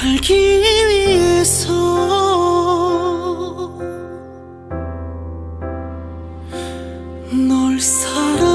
살기 위해서. 널 사랑